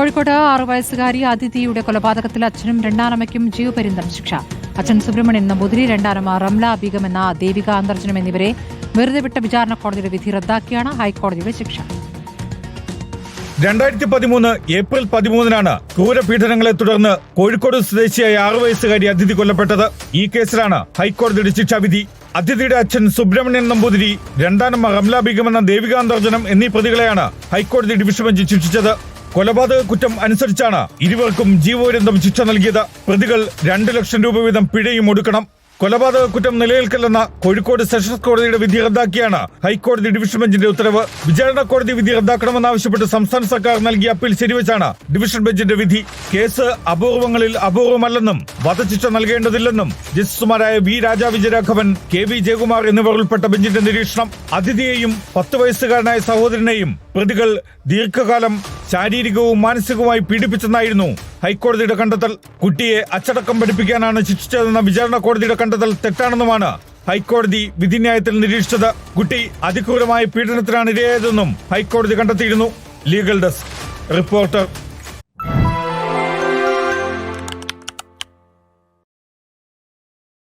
കോഴിക്കോട് ആറു വയസ്സുകാരി അതിഥിയുടെ കൊലപാതകത്തിൽ അച്ഛനും രണ്ടാനമ്മയ്ക്കും ജീവപര്യന്തം ശിക്ഷ. അച്ഛൻ സുബ്രഹ്മണ്യൻ നമ്പൂതിരി രണ്ടാനമ്മ റംല ബീഗം എന്ന ദേവിക അന്തർജനം എന്നിവരെ വെറുതെ വിട്ട വിചാരണ കോടതിയുടെ വിധി റദ്ദാക്കിയാണ് ഹൈക്കോടതിയുടെ ശിക്ഷ. രണ്ടായിരത്തി പതിമൂന്ന് ഏപ്രിൽ പതിമൂന്നിനാണ് ക്രൂരപീഡനങ്ങളെ തുടർന്ന് കോഴിക്കോട് സ്വദേശിയായ ആറു വയസ്സുകാരി അതിഥി കൊല്ലപ്പെട്ടത്. ഈ കേസിലാണ് ഹൈക്കോടതിയുടെ ശിക്ഷാവിധി അതിഥിയുടെ അച്ഛൻ സുബ്രഹ്മണ്യൻ നമ്പൂതിരി രണ്ടാനമ്മ റംല ബീഗം എന്ന ദേവികാന്തർജനം എന്നീ പ്രതികളെയാണ് ഹൈക്കോടതി ഡിവിഷൻ ബെഞ്ച് ശിക്ഷിച്ചത്. കൊലപാതക കുറ്റം അനുസരിച്ചാണ് ഇരുവർക്കും ജീവപര്യന്തം ശിക്ഷ നൽകിയത്. പ്രതികൾ രണ്ട് ലക്ഷം രൂപ വീതം പിഴയും ഒടുക്കണം. കൊലപാതക കുറ്റം നിലനിൽക്കില്ലെന്ന കോഴിക്കോട് സെഷൻസ് കോടതിയുടെ വിധി റദ്ദാക്കിയാണ് ഹൈക്കോടതി ഡിവിഷൻ ബെഞ്ചിന്റെ ഉത്തരവ്. വിചാരണ കോടതി വിധി റദ്ദാക്കണമെന്നാവശ്യപ്പെട്ട് സംസ്ഥാന സർക്കാർ നൽകിയ അപ്പീൽ ശരിവെച്ചാണ് ഡിവിഷൻ ബെഞ്ചിന്റെ വിധി. കേസ് അപൂർവങ്ങളിൽ അപൂർവമല്ലെന്നും വധശിക്ഷ നൽകേണ്ടതില്ലെന്നും ജസ്റ്റിസുമാരായ V Raja Vijayaraghavan K V Jayakumar എന്നിവർ ഉൾപ്പെട്ട ബെഞ്ചിന്റെ നിരീക്ഷണം. അതിഥിയെയും പത്ത് വയസ്സുകാരനായ സഹോദരനെയും പ്രതികൾ ദീർഘകാലം ശാരീരികവും മാനസികവുമായി പീഡിപ്പിച്ചെന്നായിരുന്നു ഹൈക്കോടതിയുടെ കണ്ടെത്തൽ. കുട്ടിയെ അച്ചടക്കം പഠിപ്പിക്കാനാണ് ശിക്ഷിച്ചതെന്ന വിചാരണ കോടതിയുടെ കണ്ടെത്തൽ തെറ്റാണെന്നുമാണ് ഹൈക്കോടതി വിധിന്യായത്തിൽ നിരീക്ഷിച്ചത്. കുട്ടി അതിക്രൂരമായ പീഡനത്തിനാണ് ഇരയായതെന്നും ഹൈക്കോടതി കണ്ടെത്തിയിരുന്നു. Legal desk. റിപ്പോർട്ടർ